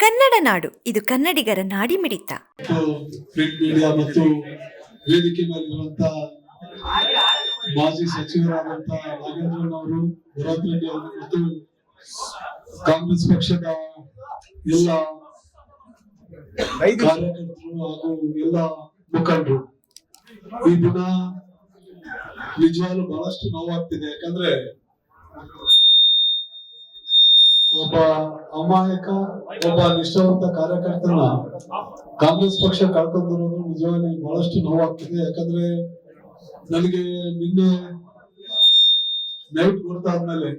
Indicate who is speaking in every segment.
Speaker 1: ಕನ್ನಡ ನಾಡು ಇದು ಕನ್ನಡಿಗರ ನಾಡಿ
Speaker 2: ಮಿಡಿತ ಪ್ರಿಂಟ್ ಮೀಡಿಯಾ ಮತ್ತು ವೇದಿಕೆ ಮೇಲಿರುವಂತ ಮಾಜಿ ಸಚಿವರಾದಂತಹ ನಾಗೇಂದ್ರನ್ ಅವರು ಭರತ್ ರೆಡ್ಡಿ ಅವರು ಮತ್ತು ಕಾಂಗ್ರೆಸ್ ಪಕ್ಷದ ಎಲ್ಲ ಕಾರ್ಯಕರ್ತರು ಹಾಗೂ ಎಲ್ಲ ಮುಖಂಡರು. ಈ ದಿನ ನಿಜವಾಗ್ಲೂ ಬಹಳಷ್ಟು ನೋವಾಗ್ತಿದೆ. ಯಾಕಂದ್ರೆ ಒಬ್ಬ ಅಮಾಯಕ, ಒಬ್ಬ ನಿಷ್ಠಾವಂತ ಕಾರ್ಯಕರ್ತನ ಕಾಂಗ್ರೆಸ್ ಪಕ್ಷ ಕಳ್ಕೊಂಡಿರೋದು ನಿಜವಾಗಿ ಬಹಳಷ್ಟು ನೋವಾಗ್ತಿದೆ. ಯಾಕಂದ್ರೆ ನನಗೆ ನಿನ್ನೆ ನೈಟ್ ಗೊತ್ತಾದ್ಮೇಲೆ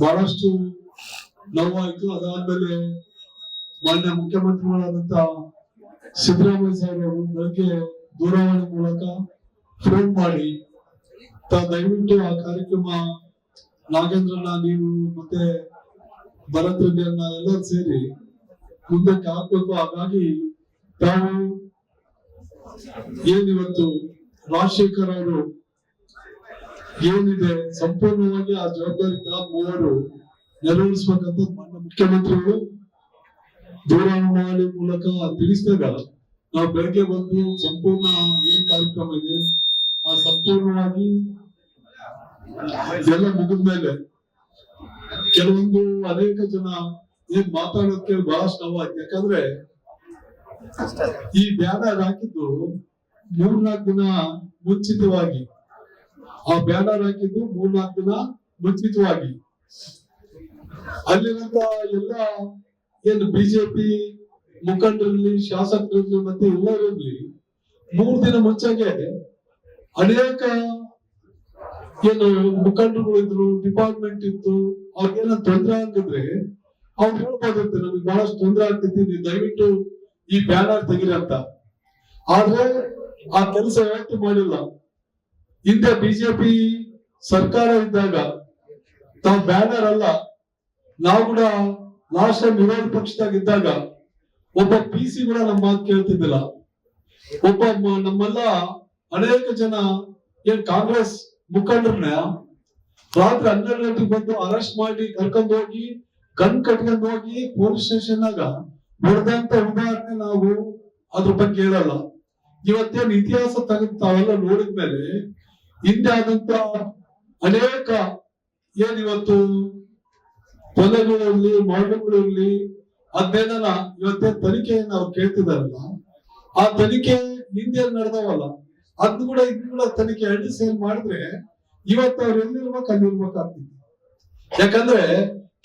Speaker 2: ಬಹಳಷ್ಟು ನೋವಾಯ್ತು. ಅದಾದ್ಮೇಲೆ ಮಾನ್ಯ ಮುಖ್ಯಮಂತ್ರಿಗಳಾದಂತ ಸಿದ್ದರಾಮಯ್ಯ ಸಾಹೇಬ್ ಅವರು ಬೆಳಗ್ಗೆ ದೂರವಾಣಿ ಮೂಲಕ ಫೋನ್ ಮಾಡಿ, ತ- ದಯವಿಟ್ಟು ಆ ಕಾರ್ಯಕ್ರಮ ನಾಗೇಂದ್ರನ ನೀವು ಮತ್ತೆ ಭರತ್ ರೆಡ್ಡಿಯನ್ನ ಎಲ್ಲರೂ ಸೇರಿ ಮುಂದಕ್ಕೆ ಹಾಕ್ಬೇಕು ಹಾಗಾಗಿ ತಾವು ಏನಿವತ್ತು ರಾಜಶೇಖರ್ ಅವರು ಏನಿದೆ, ಸಂಪೂರ್ಣವಾಗಿ ಆ ಜವಾಬ್ದಾರಿ ಮೂವರು ನೆರವೇರಿಸಬೇಕಂತ ಮಾನ್ಯ ಮುಖ್ಯಮಂತ್ರಿಗಳು ದೂರವಾಣಿ ಮೂಲಕ ತಿಳಿಸಿದಾಗ ನಾವು ಬೆಳಗ್ಗೆ ಬಂದು ಸಂಪೂರ್ಣ ಏನ್ ಕಾರ್ಯಕ್ರಮ ಇದೆ, ಆ ಸಂಪೂರ್ಣವಾಗಿ ಎಲ್ಲ ಮುಗಿದ ಮೇಲೆ ಕೆಲವೊಂದು ಅನೇಕ ಜನ ಏನ್ ಮಾತಾಡೋದಕ್ಕೆ ಬಹಳಷ್ಟು ನೋವಾಯ್ತು ಯಾಕಂದ್ರೆ ಈ ಬ್ಯಾನರ್ ಹಾಕಿದ್ದು ಮೂರ್ನಾಲ್ಕು ದಿನ ಮುಂಚಿತವಾಗಿ. ಆ ಬ್ಯಾನರ್ ಹಾಕಿದ್ದು ಮೂರ್ನಾಲ್ಕು ದಿನ ಮುಂಚಿತವಾಗಿ. ಅಲ್ಲಿರುವಂತ ಎಲ್ಲ ಏನು ಬಿಜೆಪಿ ಮುಖಂಡರಲ್ಲಿ, ಶಾಸಕರಲ್ಲಿ ಮತ್ತೆ ಎಲ್ಲರಲ್ಲಿ ಮೂರ್ ದಿನ ಮುಂಚೆಗೆ ಅನೇಕ ಏನು ಮುಖಂಡರುಗಳು ಇದ್ರು ಡಿಪಾರ್ಟ್ಮೆಂಟ್ ಇತ್ತು ಅವ್ರಿಗೇನ ತೊಂದರೆ ಆಗಿದ್ರೆ ಅವ್ರು ಹೇಳ್ಬೋದಿತ್ತು ನಮಗೆ ಬಹಳಷ್ಟು ತೊಂದರೆ ಆಗ್ತೈತಿ ನೀವು ದಯವಿಟ್ಟು ಈ ಬ್ಯಾನರ್ ತೆಗಿರಿ ಅಂತ. ಆದ್ರೆ ಆ ಕೆಲಸ ಯಾಕೆ ಮಾಡಿಲ್ಲ. ಹಿಂದೆ ಬಿಜೆಪಿ ಸರ್ಕಾರ ಇದ್ದಾಗ ತಾವು ಬ್ಯಾನರ್ ಅಲ್ಲ, ನಾವು ಕೂಡ ಲಾಸ್ಟ್ ಟೈಮ್ ವಿರೋಧ ಪಕ್ಷದಾಗ ಇದ್ದಾಗ ಒಬ್ಬ ಪಿ ಸಿ ಕೂಡ ನಮ್ಮ ಮಾತು ಕೇಳ್ತಿದ್ದಿಲ್ಲ. ಒಬ್ಬ ನಮ್ಮೆಲ್ಲ ಅನೇಕ ಜನ, ಏನ್ ಕಾಂಗ್ರೆಸ್ ಮುಖಂಡರನ್ನ ರಾತ್ರಿ ಹನ್ನೆರಡು ಗಂಟೆಗೆ ಬಂದು ಅರೆಸ್ಟ್ ಮಾಡಿ ಕರ್ಕೊಂಡು ಹೋಗಿ, ಗನ್ ಕಟ್ಕೊಂಡು ಹೋಗಿ ಪೊಲೀಸ್ ಸ್ಟೇಷನ್ ಆಗ ಹೊಡೆದಂತ ಉದಾಹರಣೆ ನಾವು ಅದ್ರ ಬಗ್ಗೆ ಹೇಳಲ್ಲ. ಇವತ್ತೇನ್ ಇತಿಹಾಸ ತೆಗೆದು ತಾವೆಲ್ಲ ನೋಡಿದ್ಮೇಲೆ ಹಿಂದೆ ಆದಂತ ಅನೇಕ ಏನಿವತ್ತು ಇವತ್ತು ಕೊಲೆಗಳಿರ್ಲಿ ಮರಣಗಳಿರ್ಲಿ ಅದನ್ನೇನ ಇವತ್ತೇನ್ ತನಿಖೆಯನ್ನು ನಾವು ಕೇಳ್ತಿದಾರಲ್ಲ, ಆ ತನಿಖೆ ಹಿಂದೆ ನಡೆದವಲ್ಲ. ಅದ್ ಕೂಡ ಇದು ಕೂಡ ತನಿಖೆ ಎರಡು ಸೇಲ್ ಮಾಡಿದ್ರೆ ಇವತ್ತು ಅವ್ರು ಎಲ್ಲಿರ್ಬೇಕು ಅಲ್ಲಿರ್ಬೇಕಾಗ್ತಿತ್ತು ಯಾಕಂದ್ರೆ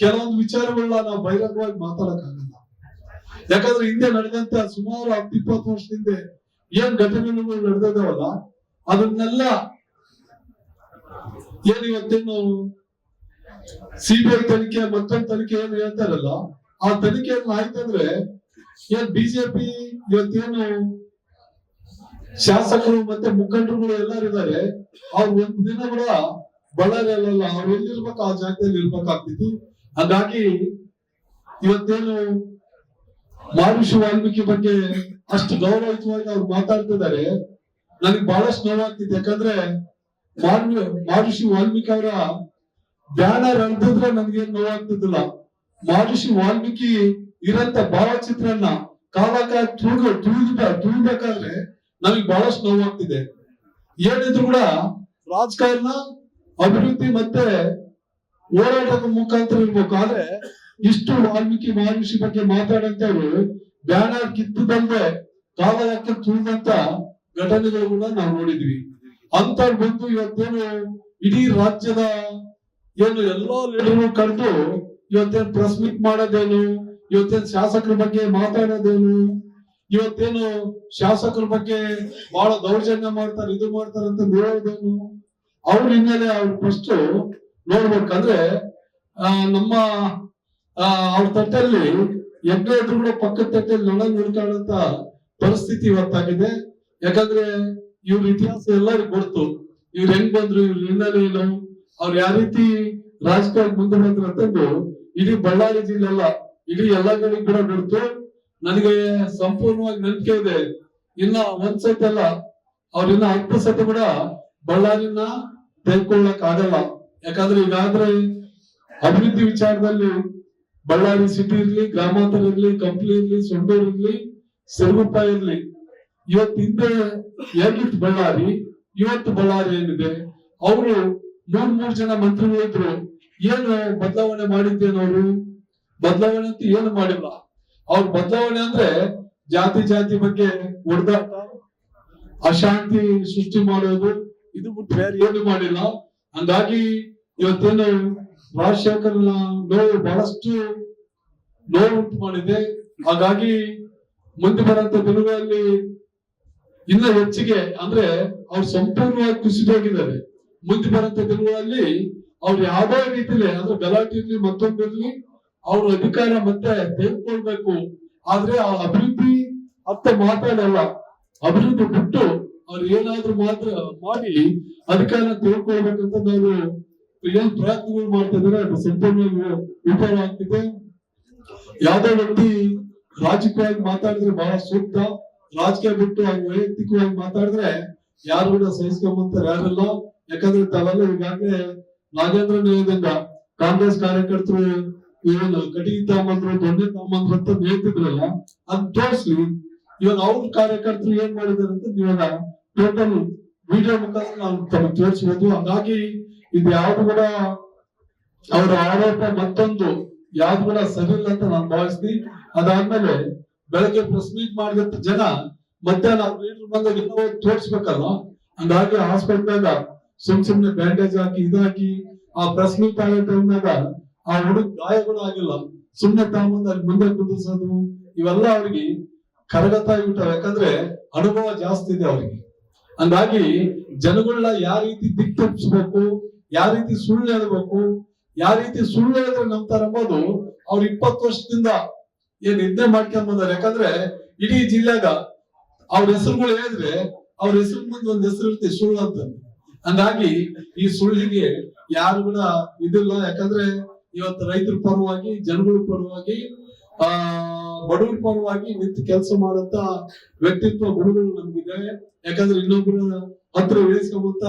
Speaker 2: ಕೆಲವೊಂದು ವಿಚಾರಗಳನ್ನ ನಾವು ಬಹಿರಂಗವಾಗಿ ಮಾತಾಡಕ್ಕಾಗಲ್ಲ. ಯಾಕಂದ್ರೆ ಹಿಂದೆ ನಡೆದಂತ ಸುಮಾರು ಹತ್ತು, ಇಪ್ಪತ್ತು ವರ್ಷದಿಂದ ಏನ್ ಘಟನೆಗಳು ನಡೆದಿದಾವಲ್ಲ ಅದನ್ನೆಲ್ಲ ಏನ್ ಇವತ್ತೇನು ಸಿಬಿಐ ತನಿಖೆ, ಮತ್ತೊಂದು ತನಿಖೆ ಏನು ಹೇಳ್ತಾರಲ್ಲ ಆ ತನಿಖೆ ಆಯ್ತಂದ್ರೆ ಏನ್ ಬಿಜೆಪಿ ಇವತ್ತೇನು ಶಾಸಕರು ಮತ್ತೆ ಮುಖಂಡರುಗಳು ಎಲ್ಲರೂ ಇದಾರೆ ಅವ್ರು ಒಂದು ದಿನ ಕೂಡ ಬಳ್ಳಾರಿ ಅಲ್ಲ ಅವ್ರು ಎಲ್ಲಿರ್ಬೇಕು ಆ ಜಾಗದಲ್ಲಿ ಇರ್ಬೇಕಾಗ್ತಿತ್ತು. ಹಾಗಾಗಿ ಇವತ್ತೇನು ಮಹರ್ಷಿ ವಾಲ್ಮೀಕಿ ಬಗ್ಗೆ ಅಷ್ಟು ಗೌರವಯುತವಾಗಿ ಅವ್ರು ಮಾತಾಡ್ತಿದ್ದಾರೆ ನನಗೆ ಬಹಳಷ್ಟು ನೋವಾಗ್ತಿದೆ ಯಾಕಂದ್ರೆ ಮಹರ್ಷಿ ವಾಲ್ಮೀಕಿ ಅವರ ಬ್ಯಾನರ್ ಅಳ್ದಿದ್ರೆ ನನ್ಗೇನ್ ನೋವಾಗ್ತಿದ್ದಿಲ್ಲ ಮಹರ್ಷಿ ವಾಲ್ಮೀಕಿ ಇರಂತ ಭಾವಚಿತ್ರನ್ನ ಕಾಲಕ ತುಳಿದ ತುಳಿದ ತುಳಿಬೇಕಾದ್ರೆ ನಮಗೆ ಬಹಳಷ್ಟು ನೋವಾಗ್ತಿದೆ. ಏನಿದ್ರು ಕೂಡ ರಾಜಕಾರಣ ಅಭಿವೃದ್ಧಿ ಮತ್ತೆ ಹೋರಾಟದ ಮುಖಾಂತರ ಇರ್ಬೇಕು. ಆದ್ರೆ ಇಷ್ಟು ವಾಲ್ಮೀಕಿ ಮಹರ್ಷಿ ಬಗ್ಗೆ ಮಾತಾಡಂತವ್ರು ಬ್ಯಾನರ್ ಕಿತ್ತದಲ್ದೆ ಕಾಲಕ್ಕೆ ತುಳಿದಂತ ಘಟನೆಗಳು ಕೂಡ ನಾವು ನೋಡಿದ್ವಿ. ಅಂತ ಬಂದು ಇವತ್ತೇನು ಇಡೀ ರಾಜ್ಯದ ಏನು ಎಲ್ಲಾ ಲೀಡರ್ ಕರೆದು ಇವತ್ತೇನು ಪ್ರೆಸ್ ಮೀಟ್ ಮಾಡೋದೇನು, ಇವತ್ತೇನು ಶಾಸಕರ ಬಗ್ಗೆ ಮಾತಾಡೋದೇನು ಇವತ್ತೇನು ಶಾಸಕರ ಬಗ್ಗೆ ಬಹಳ ದೌರ್ಜನ್ಯ ಮಾಡ್ತಾರೆ, ಇದು ಮಾಡ್ತಾರೆ ಅಂತ ಹೇಳೋದೇನು ಅವ್ರ ಹಿನ್ನೆಲೆ ಅವ್ರ ಫಸ್ಟ್ ನೋಡ್ಬೇಕಂದ್ರೆ ನಮ್ಮ ಅವ್ರ ತಟ್ಟಲ್ಲಿ ಎಂಟು ಎದುರು ಕೂಡ ಪಕ್ಕದ ತಟ್ಟೆಯಲ್ಲಿ ನೊಣ ನೋಡ್ಕೊಳ್ಳೋಂತ ಪರಿಸ್ಥಿತಿ ಇವತ್ತಾಗಿದೆ. ಯಾಕಂದ್ರೆ ಇವ್ರ ಇತಿಹಾಸ ಎಲ್ಲರಿಗೂ ಗೊತ್ತು. ಇವ್ರು ಹೆಂಗ್ ಬಂದ್ರು, ಇವ್ರ ಹಿನ್ನೆಲೆ ಏನು? ಅವ್ರು ಯಾವ ರೀತಿ ರಾಜಕೀಯ ಮುಂದೆ ಬಂದ್ರು ಅಂತಂದು ಇಡೀ ಬಳ್ಳಾರಿ ಜಿಲ್ಲೆ ಅಲ್ಲ ಇಡೀ ಎಲ್ಲಾ ಕಡೆ ಕೂಡ ಗೊತ್ತು ನನಗೆ ಸಂಪೂರ್ಣವಾಗಿ ನಂಬಿಕೆ ಇದೆ ಇನ್ನ ಒಂದ್ ಸತಿ ಅಲ್ಲ ಅವ್ರಿನ್ನ ಹತ್ತು ಸತಿ ಕೂಡ ಬಳ್ಳಾರಿನ ತೆಗೆದುಕೊಳ್ಳಕ್ ಆಗಲ್ಲ. ಯಾಕಂದ್ರೆ ಈಗಾದ್ರೆ ಅಭಿವೃದ್ಧಿ ವಿಚಾರದಲ್ಲಿ ಬಳ್ಳಾರಿ ಸಿಟಿ ಇರ್ಲಿ, ಗ್ರಾಮಾಂತರ ಇರ್ಲಿ, ಕಂಪ್ಲಿ ಇರ್ಲಿ ಸೊಂಡೂರ್ ಇರ್ಲಿ, ಸಿರುಗುಪ್ಪ ಇರ್ಲಿ. ಇವತ್ತು ಹಿಂದೆ ಹೇಗಿತ್ತು ಬಳ್ಳಾರಿ, ಇವತ್ತು ಬಳ್ಳಾರಿ ಏನಿದೆ? ಅವರು ಮೂರ್ ಮೂರ್ ಜನ ಮಂತ್ರಿಗಳಿದ್ರು ಏನು ಬದಲಾವಣೆ ಮಾಡಿದ್ದೇನವರು? ಬದಲಾವಣೆ ಅಂತ ಏನು ಮಾಡಿಲ್ಲ. ಅವ್ರ ಬದಲಾವಣೆ ಅಂದ್ರೆ ಜಾತಿ ಜಾತಿ ಬಗ್ಗೆ ಹೊಡೆದಾಟ ಅಶಾಂತಿ ಸೃಷ್ಟಿ ಮಾಡೋದು, ಇದು ಬಿಟ್ಟು ಬೇರೆ ಏನು ಮಾಡಿಲ್ಲ. ಹಂಗಾಗಿ ಇವತ್ತೇನು ರಾಜಶೇಖರ್ನ ನೋವು ಬಹಳಷ್ಟು ನೋವು ಉಂಟು ಮಾಡಿದೆ. ಹಾಗಾಗಿ ಮುಂದೆ ಬರಂತ ದಿನಗಳಲ್ಲಿ ಇನ್ನ ಹೆಚ್ಚಿಗೆ ಅಂದ್ರೆ ಅವ್ರು ಸಂಪೂರ್ಣವಾಗಿ ಕುಸಿದೋಗಿದ್ದಾರೆ ಮುಂದೆ ಬರಂತ ದಿನಗಳಲ್ಲಿ ಅವ್ರು ಯಾವ್ದೇ ರೀತಿಲಿ ಅಂದ್ರೆ ಗಲಾಟೆ ಇರ್ಲಿ ಮತ್ತೊಂದಿರ್ಲಿ ಅವ್ರ ಅಧಿಕಾರ ಮತ್ತೆ ತೆಗೆದುಕೊಳ್ಬೇಕು. ಆದ್ರೆ ಆ ಅಭಿವೃದ್ಧಿ ಅತ್ತ ಮಾತಾಡಲ್ಲ ಅಭಿವೃದ್ಧಿ ಬಿಟ್ಟು ಅವ್ರು ಏನಾದ್ರೂ ಮಾತ್ರ ಮಾಡಿ ಅಧಿಕಾರ ತೆಗೆದುಕೊಳ್ಬೇಕಂತ ನಾವು ಏನ್ ಪ್ರಯತ್ನಗಳು ಮಾಡ್ತಾ ಇದ್ರೆ ಅದು ಸಂಪೂರ್ಣವಾಗಿ ವಿಫಲ ಆಗ್ತಿದೆ. ಯಾವ್ದೋ ವ್ಯಕ್ತಿ ರಾಜಕೀಯವಾಗಿ ಮಾತಾಡಿದ್ರೆ ಬಹಳ ಸೂಕ್ತ. ರಾಜಕೀಯ ಬಿಟ್ಟು ವೈಯಕ್ತಿಕವಾಗಿ ಮಾತಾಡಿದ್ರೆ ಯಾರು ಕೂಡ ಸಹಿಸ್ಕೊಂಬಂತಾರೆ, ಯಾರಲ್ಲ. ಯಾಕಂದ್ರೆ ತಾವೆಲ್ಲ ಈಗಾಗಲೇ ನಾಗೇಂದ್ರ ನಿಯೋಗದಿಂದ ಕಾಂಗ್ರೆಸ್ ಕಾರ್ಯಕರ್ತರು ಏನು ಕಟಿಗೆ ತಗೊಂಬಂದ್ರು, ದೊಣ್ಣೆ ತಗೊಂಬಂದ್ರು ಅಂತ ಹೇಳ್ತಿದ್ರಲ್ಲ, ಅದ್ ತೋರ್ಸ್ಲಿ. ಇವಾಗ ಅವ್ರ ಕಾರ್ಯಕರ್ತರು ಏನ್ ಮಾಡಿದಾರೆ ಅಂತ ಇವಾಗ ಟೋಟಲ್ ವಿಡಿಯೋ ಮುಖಾಂತರ ನಾವು ತಮಗೆ ತೋರಿಸಬಹುದು ಹಾಗಾಗಿ ಇದು ಯಾವ್ದು ಕೂಡ ಅವರ ಆರೋಪ ಮತ್ತೊಂದು, ಯಾವ್ದು ಕೂಡ ಸರಿ ಇಲ್ಲ ಅಂತ ನಾನು ಭಾವಿಸ್ತೀನಿ. ಅದಾದ್ಮೇಲೆ ಬೆಳಗ್ಗೆ ಪ್ರೆಸ್ ಮೀಟ್ ಮಾಡಿದಂತ ಜನ ಮಧ್ಯಾಹ್ನ ಲೀಡರ್ ಬಂದಾಗ ಇನ್ನೂ ತೋರಿಸ್ಬೇಕಲ್ಲ? ಹಂಗಾಗಿ ಹಾಸ್ಪಿಟಲ್ ಸುಮ್ ಸುಮ್ನೆ ಬ್ಯಾಂಡೇಜ್ ಹಾಕಿ ಇದಾಕಿ ಆ ಪ್ರೆಸ್ ಮೀಟ್ ಆಗೋ ಟೈಮ್ನಾಗ ಆ ಹುಡುಗ ಗಾಯಗಳು ಆಗಿಲ್ಲ ಸುಮ್ಮನೆ ತಗೊಂಬಂದು ಅಲ್ಲಿ ಮುಂದೆ ಕುದಿಸೋದು, ಇವೆಲ್ಲ ಅವ್ರಿಗೆ ಕರಗತ ಆಗ್ಬಿಟ್ಟಾವ ಯಾಕಂದ್ರೆ ಅನುಭವ ಜಾಸ್ತಿ ಇದೆ ಅವ್ರಿಗೆ. ಹಂಗಾಗಿ ಜನಗಳನ್ನ ಯಾವ ರೀತಿ ದಿಕ್ ತಪ್ಪಿಸ್ಬೇಕು ಯಾವ ರೀತಿ ಸುಳ್ಳು ಹೇಳ್ಬೇಕು, ಯಾವ ರೀತಿ ಸುಳ್ಳು ಹೇಳಿದ್ರೆ ನಂಬ್ತಾರೆ ಎಂಬುದು ಅವ್ರು ಇಪ್ಪತ್ತು ವರ್ಷದಿಂದ ಏನ್ ನಿದ್ದೆ ಮಾಡ್ಕೊಂಡ್ ಬಂದಾರೆ. ಯಾಕಂದ್ರೆ ಇಡೀ ಜಿಲ್ಲೆಗ ಅವ್ರ ಹೆಸರುಗಳು ಹೇಳಿದ್ರೆ ಅವ್ರ ಹೆಸರು ಮುಂದೆ ಒಂದ್ ಹೆಸರು ಇರುತ್ತೆ, ಸುಳ್ಳು ಅಂತ. ಹಂಗಾಗಿ ಈ ಸುಳ್ಳಿಗೆ ಯಾರು ಕೂಡ ಇದಿಲ್ಲ. ಯಾಕಂದ್ರೆ ಇವತ್ತು ರೈತರ ಪರವಾಗಿ, ಜನಗಳ ಪರವಾಗಿ, ಆ, ಬಡವರ ಪರವಾಗಿ ನಿಂತು ಕೆಲಸ ಮಾಡಂತ ವ್ಯಕ್ತಿತ್ವ ಗುಣಗಳು ನಮ್ಗಿದೆ. ಯಾಕಂದ್ರೆ ಇನ್ನೊಬ್ಬರ ಹತ್ರ ಇಳಿಸ್ಕೊಂಬಂತ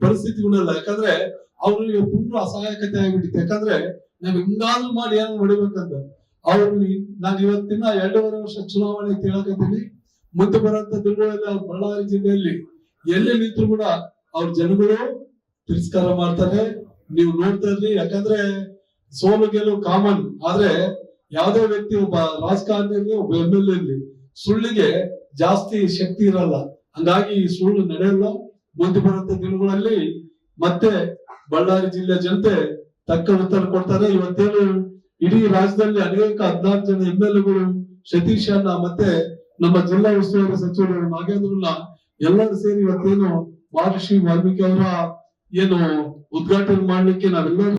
Speaker 2: ಪರಿಸ್ಥಿತಿಗಳಲ್ಲ ಯಾಕಂದ್ರೆ ಅವ್ರಿಗೆ ಪೂರ್ವ ಅಸಹಾಯಕತೆ ಆಗ್ಬಿಟ್ಟಿತ್ತು. ಯಾಕಂದ್ರೆ ನಾವ್ ಹಿಂಗಾದ್ರು ಮಾಡಿ ಏನೋ ಹೊಡಿಬೇಕಂತ ಅವ್ರು ನಾನು ಇವತ್ತಿನ ಎರಡೂವರೆ ವರ್ಷ ಚುನಾವಣೆ ಕೇಳಕತ್ತೀನಿ ಮುಂದೆ ಬರುವಂತ ದಿನಗಳಲ್ಲಿ ಬಳ್ಳಾರಿ ಜಿಲ್ಲೆಯಲ್ಲಿ ಎಲ್ಲಿ ನಿಂತರು ಕೂಡ ಅವ್ರ ಜನಗಳು ತಿರಸ್ಕಾರ ಮಾಡ್ತಾರೆ. ನೀವು ನೋಡ್ತಾ ಇರ್ಲಿ. ಯಾಕಂದ್ರೆ ಸೋಲು ಗೆಲುವು ಕಾಮನ್ ಆದ್ರೆ ಯಾವುದೇ ವ್ಯಕ್ತಿ ಒಬ್ಬ ರಾಜಕಾರಣಿಯಲ್ಲಿ, ಒಬ್ಬ ಎಂ ಎಲ್ ಎಲ್ಲಿ ಸುಳ್ಳಿಗೆ ಜಾಸ್ತಿ ಶಕ್ತಿ ಇರಲ್ಲ. ಹಂಗಾಗಿ ಈ ಸುಳ್ಳು ನಡೆಯಲ್ಲ. ಮುಂದೆ ಬರುವಂತ ದಿನಗಳಲ್ಲಿ. ಮತ್ತೆ ಬಳ್ಳಾರಿ ಜಿಲ್ಲೆ ಜನತೆ ತಕ್ಕ ಉತ್ತರ ಕೊಡ್ತಾರೆ. ಇವತ್ತೇನು ಇಡೀ ರಾಜ್ಯದಲ್ಲಿ ಅನೇಕ ಹದಿನಾರು ಜನ ಎಂ ಎಲ್ ಎಗಳು ಸತೀಶ್ ಅನ್ನ ಮತ್ತೆ ನಮ್ಮ ಜಿಲ್ಲಾ ಉಸ್ತುವಾರಿ ಸಚಿವರು ನಾಗೇಂದ್ರನ್ನ ಎಲ್ಲರೂ ಸೇರಿ ಇವತ್ತೇನು ಮಹರ್ಷಿ ವಾಲ್ಮೀಕಿ ಅವರ ಏನು ಉದ್ಘಾಟನೆ ಮಾಡ್ಲಿಕ್ಕೆ ನಾವೆಲ್ಲರೂ